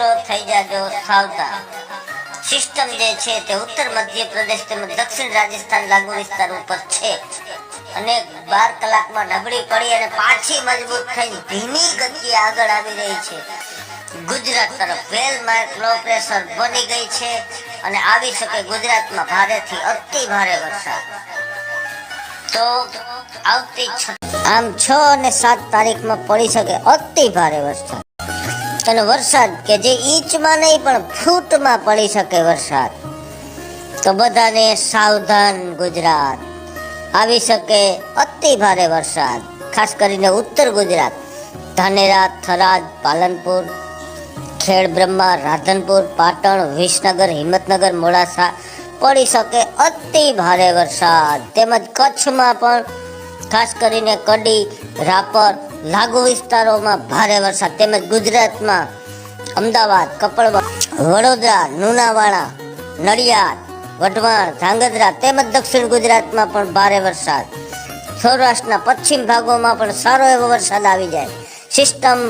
મિત્રો થઈ જાજો, સાવધાન. સિસ્ટમ જે છે તે ઉત્તર મધ્ય પ્રદેશ તેમજ દક્ષિણ રાજસ્થાન લાગુ વિસ્તાર ઉપર છે. અને બાર કલાકમાં નબળી પડી અને પાછી મજબૂત થઈ ધીમી ગતિએ આગળ આવી રહી છે. ગુજરાત તરફ વેલ માર્ક લો પ્રેશર બની ગઈ છે અને આવી શકે ગુજરાતમાં ભારેથી અતિ ભારે વરસાદ. તો આવતી આમ છ અને સાત તારીખમાં પડી શકે અતિ ભારે વરસાદ. અને વરસાદ કે જે ઈંચમાં નહીં, પણ ફૂટમાં પડી શકે વરસાદ. તો બધાને સાવધાન ગુજરાત. આવી શકે અતિ ભારે વરસાદ, ખાસ કરીને ઉત્તર ગુજરાત. ધાનેરા થરાદ, પાલનપુર, ખેડ બ્રહ્મા, રાધનપુર, પાટણ, વિસનગર, હિંમતનગર, મોડાસા પડી શકે અતિ ભારે વરસાદ. તેમજ કચ્છમાં પણ, ખાસ કરીને કડી, રાપર લાગુ વિસ્તારોમાં ભારે વરસાદ તેમજ ગુજરાતમાં અમદાવાદ, કપડવા, વડોદરા, લુણાવાડા, નડિયાદ, વઢવાણ ધ્રાંગધ્રા તેમજ દક્ષિણ ગુજરાતમાં પણ ભારે વરસાદ. સૌરાષ્ટ્રના પશ્ચિમ ભાગોમાં પણ સારો એવો વરસાદ આવી જાય. સિસ્ટમ